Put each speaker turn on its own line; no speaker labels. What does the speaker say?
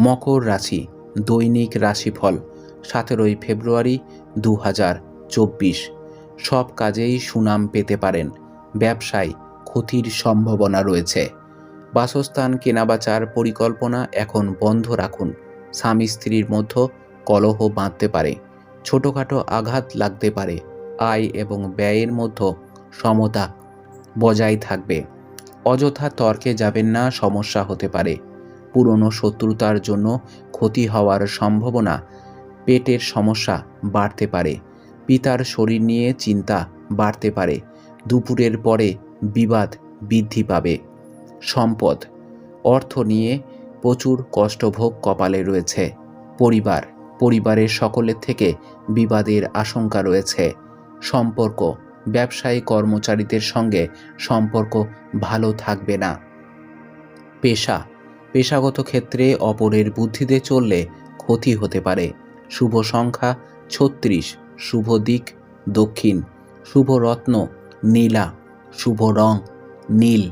মকর রাশি, দৈনিক রাশিফল, সতেরোই ফেব্রুয়ারি দু হাজার চব্বিশ। সব কাজেই সুনাম পেতে পারেন। ব্যবসায় ক্ষতির সম্ভাবনা রয়েছে। বাসস্থান কেনাবেচার পরিকল্পনা এখন বন্ধ রাখুন। স্বামী স্ত্রীর মধ্যে কলহ বাঁধতে পারে। ছোটোখাটো আঘাত লাগতে পারে। আয় এবং ব্যয়ের মধ্যে সমতা বজায় থাকবে। অযথা তর্কে যাবেন না, সমস্যা হতে পারে। পুরনো শত্রুতার জন্য ক্ষতি হওয়ার সম্ভাবনা, পেটের সমস্যা বাড়তে পারে, পিতার শরীর নিয়ে চিন্তা বাড়তে পারে, দুপুরের পরে বিবাদ বৃদ্ধি পাবে। সম্পদ, অর্থ নিয়ে প্রচুর কষ্টভোগ কপালে রয়েছে, পরিবার, পরিবারের সকলের থেকে বিবাদের আশঙ্কা রয়েছে, সম্পর্ক, ব্যবসায়ী কর্মচারীদের সঙ্গে সম্পর্ক ভালো থাকবে না। পেশা পেশাগত ক্ষেত্রে অপরের বুদ্ধিতে চললে ক্ষতি হতে পারে। শুভ সংখ্যা ছত্রিশ, শুভ দিক দক্ষিণ, শুভ রত্ন নীলা, শুভ রং নীল।